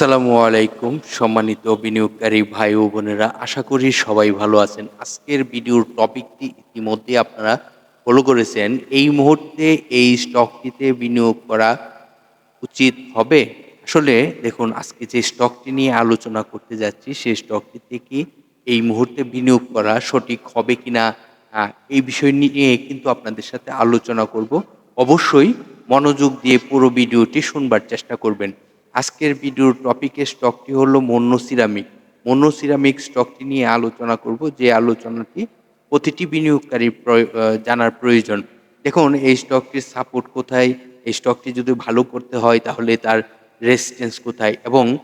আসসালামু আলাইকুম সম্মানিত বিনিয়োগকারী ভাই ও বোনেরা আশা করি সবাই ভালো আছেন। আজকের ভিডিওর টপিকটি ইতিমধ্যে আপনারা ফলো করেছেন। এই মুহূর্তে এই স্টকটিতে বিনিয়োগ করা উচিত হবে? আসলে দেখুন আজকে যে স্টকটি নিয়ে আলোচনা করতে যাচ্ছি সেই স্টকটিতে কি এই মুহূর্তে বিনিয়োগ করা সঠিক হবে কিনা আহ, এই বিষয় নিয়ে কিন্তু আপনাদের সাথে আলোচনা করব। অবশ্যই মনোযোগ দিয়ে পুরো ভিডিওটি শুনবার চেষ্টা করবেন। আজকের ভিডিওর টপিকের স্টকটি হলো মন্য সিরামিক স্টকটি নিয়ে আলোচনা করব, যে আলোচনাটি প্রতিটি বিনিয়োগকারীর প্রয়- জানার প্রয়োজন। দেখুন, এই স্টকটির সাপোর্ট কোথায়? এই স্টকটি যদি ভালো করতে হয়, তাহলে তার রেসিস্টেন্স কোথায়? এবং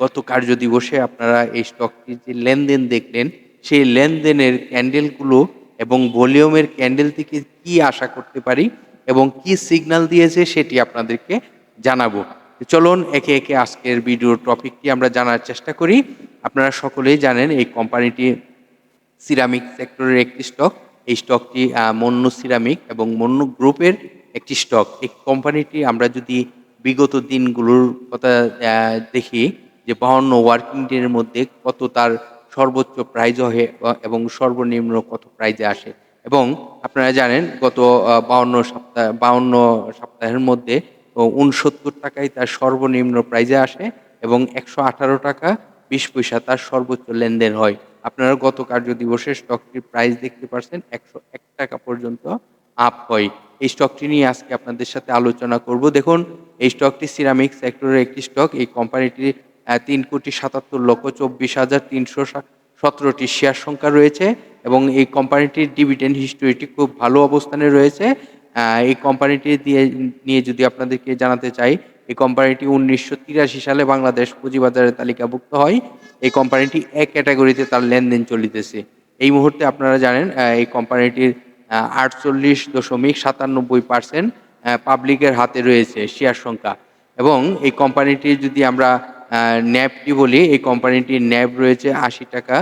গত কার্য দিবসে আপনারা এই স্টকটির যে লেনদেন দেখলেন, সেই লেনদেনের ক্যান্ডেলগুলো এবং ভলিউমের ক্যান্ডেল থেকে কি আশা করতে পারি এবং কি সিগন্যাল দিয়েছে, সেটি আপনাদেরকে জানাব। চলুন একে একে আজকের ভিডিওর টপিকটি আমরা জানার চেষ্টা করি। আপনারা সকলেই জানেন এই কোম্পানিটি সিরামিক সেক্টরের একটি স্টক। এই স্টকটি মন্য সিরামিক এবং মন্য গ্রুপের একটি স্টক। এই কোম্পানিটি আমরা যদি বিগত দিনগুলোর কথা দেখি যে বাহান্ন ওয়ার্কিং ডের মধ্যে কত তার সর্বোচ্চ প্রাইজ হয় এবং সর্বনিম্ন কত প্রাইজে আসে। এবং আপনারা জানেন গত বাউন্ন সপ্তাহ বাউন্ন সপ্তাহের মধ্যে উনসত্তর টাকায় তার সর্বনিম্ন প্রাইজে আসে এবং একশো আঠারো টাকা বিশ পয়সা তার সর্বোচ্চ লেনদেন হয়। আপনারা গত কার্য দিবসে স্টকটির প্রাইস দেখতে পাচ্ছেন একশো এক টাকা পর্যন্ত আপ হয়। এই স্টকটি নিয়ে আজকে আপনাদের সাথে আলোচনা করব। দেখুন এই স্টকটি সিরামিক সেক্টরের একটি স্টক। এই কোম্পানিটির আহ, তিন কোটি সাতাত্তর লক্ষ চব্বিশ হাজার তিনশো সতেরোটি শেয়ার সংখ্যা রয়েছে এবং এই কোম্পানিটির ডিভিডেন্ড হিস্টোরিটি খুব ভালো অবস্থানে রয়েছে এই কোম্পানিটি দিয়ে, নিয়ে যদি আপনাদেরকে জানাতে চাই, এই কোম্পানিটি উনিশশো তিরাশি সালে বাংলাদেশ পুঁজিবাজারে তালিকাভুক্ত হয়। এই কোম্পানিটি এক ক্যাটাগরিতে তার লেনদেন চলিতেছে। এই মুহূর্তে আপনারা জানেন এই কোম্পানিটির আটচল্লিশ দশমিক সাতানব্বই পার্সেন্ট পাবলিকের হাতে রয়েছে শেয়ার সংখ্যা। এবং এই কোম্পানিটির যদি আমরা ন্যাবটি বলি, এই কোম্পানিটির ন্যাব রয়েছে আশি টাকা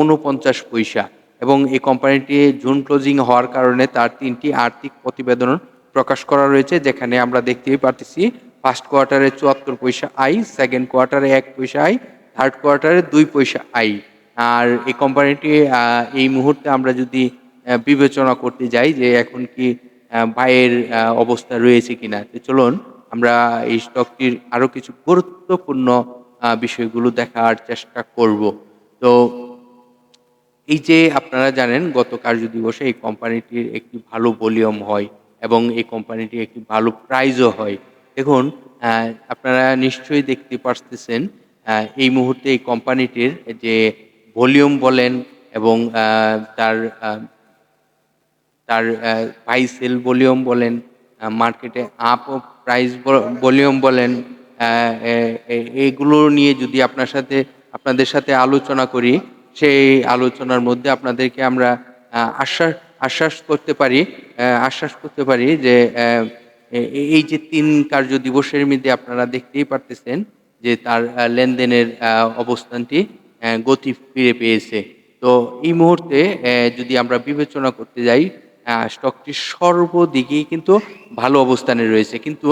উনপঞ্চাশ পয়সা। এবং এই কোম্পানিটি জুন ক্লোজিং হওয়ার কারণে তার তিনটি আর্থিক প্রতিবেদন প্রকাশ করা রয়েছে, যেখানে আমরা দেখতেই পারতেছি ফার্স্ট কোয়ার্টারে চুয়াত্তর পয়সা আই সেকেন্ড কোয়ার্টারে এক পয়সা আই থার্ড কোয়ার্টারে দুই পয়সা আই আর এই কোম্পানিটি এই মুহূর্তে আমরা যদি বিবেচনা করতে যাই যে এখন কি ভাইয়ের অবস্থা রয়েছে কিনা চলুন আমরা এই স্টকটির আরও কিছু গুরুত্বপূর্ণ বিষয়গুলো দেখার চেষ্টা করব। তো এই যে আপনারা জানেন গত কার্য দিবসে এই কোম্পানিটির একটি ভালো ভলিউম হয় এবং এই কোম্পানিটির একটি ভালো প্রাইজও হয়। দেখুন আপনারা নিশ্চয়ই দেখতে পারতেছেন এই মুহূর্তে এই কোম্পানিটির যে ভলিউম বলেন এবং তার তার বাই সেল ভলিউম বলেন মার্কেটে আপ প্রাইস ভলিউম বলেন আহ, এ- এ- এইগুলো নিয়ে যদি আপনার সাথে আপনাদের সাথে আলোচনা করি সেই আলোচনার মধ্যে আপনাদেরকে আমরা আশ্বাস আশ্বাস করতে পারি আশ্বাস করতে পারি যে এই যে তিন কার্য দিবসের মধ্যে আপনারা দেখতেই পারতেছেন যে তার লেনদেনের অবস্থানটি গতি ফিরে পেয়েছে। তো এই মুহূর্তে যদি আমরা বিবেচনা করতে যাই স্টকটি সর্বদিকেই কিন্তু ভালো অবস্থানে রয়েছে। কিন্তু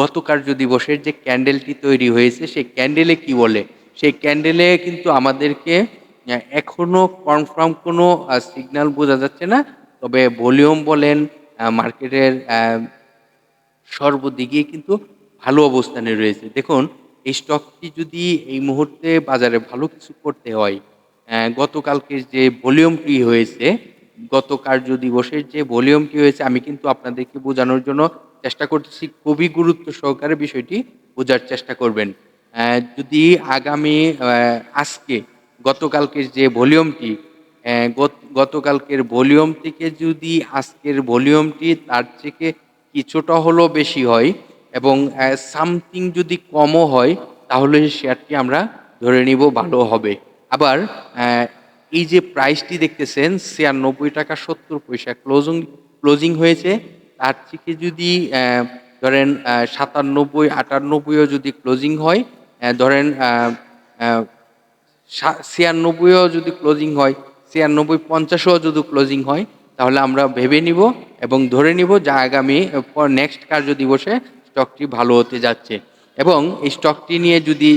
গত কার্য দিবসের যে ক্যান্ডেলটি তৈরি হয়েছে, সেই ক্যান্ডেলে কি বলে? সেই ক্যান্ডেলে কিন্তু আমাদেরকে এখনও কনফার্ম কোনো সিগন্যাল বোঝা যাচ্ছে না তবে ভলিউম বলেন মার্কেটের সর্বদিকে কিন্তু ভালো অবস্থানে রয়েছে। দেখুন এই স্টকটি যদি এই মুহূর্তে বাজারে ভালো কিছু করতে হয় আহ, গতকালকের যে ভলিউমটি হয়েছে গত কার্য দিবসের যে ভলিউমটি হয়েছে আমি কিন্তু আপনাদেরকে বোঝানোর জন্য চেষ্টা করতেছি খুবই গুরুত্ব সহকারে বিষয়টি বোঝার চেষ্টা করবেন। যদি আগামী আজকে গতকালকের যে ভলিউমটি গতকালকের ভলিউম থেকে যদি আজকের ভলিউমটি তার থেকে কিছুটা হলেও বেশি হয় এবং সামথিং যদি কমও হয়, তাহলে শেয়ারটি আমরা ধরে নিব ভালো হবে। আবার এই যে প্রাইসটি দেখতেছেন, ছিয়ানব্বই টাকা সত্তর পয়সা ক্লোজিং ক্লোজিং হয়েছে। তার থেকে যদি ধরেন সাতানব্বই, আটানব্বইও যদি ক্লোজিং হয় ধরেন ছিয়ানব্বইও যদি ক্লোজিং হয়, ছিয়ানব্বই পঞ্চাশও যদি ক্লোজিং হয়, তাহলে আমরা ভেবে নিব এবং ধরে নিব যা আগামী নেক্সট কার্য দিবসে স্টকটি ভালো হতে যাচ্ছে। এবং এই স্টকটি নিয়ে যদি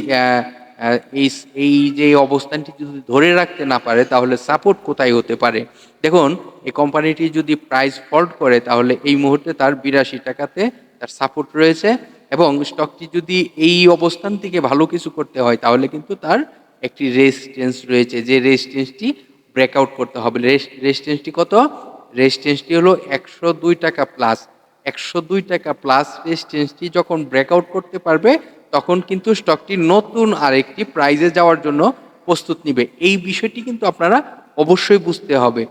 এই এই যে অবস্থানটি যদি ধরে রাখতে না পারে, তাহলে সাপোর্ট কোথায় হতে পারে? দেখুন, এই কোম্পানিটি যদি প্রাইস ফল্ট করে, তাহলে এই মুহূর্তে তার বিরাশি টাকাতে তার সাপোর্ট রয়েছে এবং স্টকটি যদি এই অবস্থান থেকে ভালো কিছু করতে হয়, তাহলে কিন্তু তার একটি রেজিস্ট্যান্স রয়েছে, যে রেজিস্ট্যান্সটি ব্রেকআউট করতে হবে। রেজিস্ট্যান্সটি কত? রেজিস্ট্যান্সটি হলো একশো দুই টাকা প্লাস একশো দুই টাকা প্লাস রেজিস্ট্যান্সটি যখন ব্রেকআউট করতে পারবে, তখন কিন্তু স্টকটি নতুন আরেকটি প্রাইজে যাওয়ার জন্য প্রস্তুত নিবে। এই বিষয়টি কিন্তু আপনারা অবশ্যই বুঝতে হবে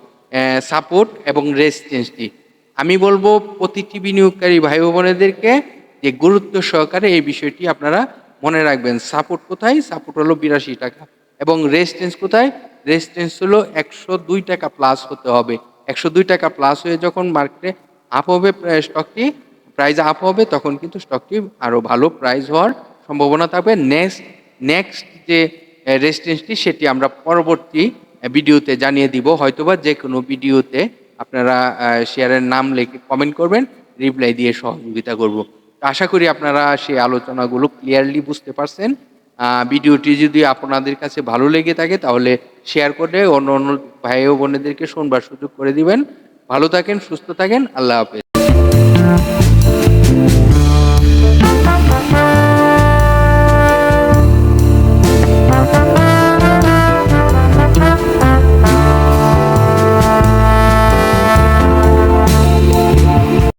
সাপোর্ট এবং রেজিস্ট্যান্সটি আমি বলব প্রতিটি বিনিয়োগকারী ভাই বোনেদেরকে যে গুরুত্ব সহকারে এই বিষয়টি আপনারা মনে রাখবেন সাপোর্ট কোথায়? সাপোর্ট হলো বিরাশি টাকা। এবং রেজিস্ট্যান্স কোথায়? রেজিস্ট্যান্স হলো একশো দুই টাকা প্লাস হতে হবে। একশো দুই টাকা প্লাস হয়ে যখন মার্কেটে আপ হবে স্টকটি প্রাইস আপ হবে, তখন কিন্তু স্টকটি আরও ভালো প্রাইস হওয়ার সম্ভাবনা থাকবে। নেক্সট নেক্সট যে রেজিস্ট্যান্সটি সেটি আমরা পরবর্তী ভিডিওতে জানিয়ে দিব। হয়তোবা যে কোনো ভিডিওতে আপনারা শেয়ারের নাম লিখে কমেন্ট করবেন রিপ্লাই দিয়ে সহযোগিতা করব। আশা করি আপনারা সেই আলোচনাগুলো ক্লিয়ারলি বুঝতে পারছেন। ভিডিওটি যদি আপনাদের কাছে ভালো লেগে থাকে তাহলে শেয়ার করে অন্য অন্য ভাই ও বোনেদেরকে শোনবার সুযোগ করে দিবেন। ভালো থাকেন, সুস্থ থাকেন, আল্লাহ হাফেজ।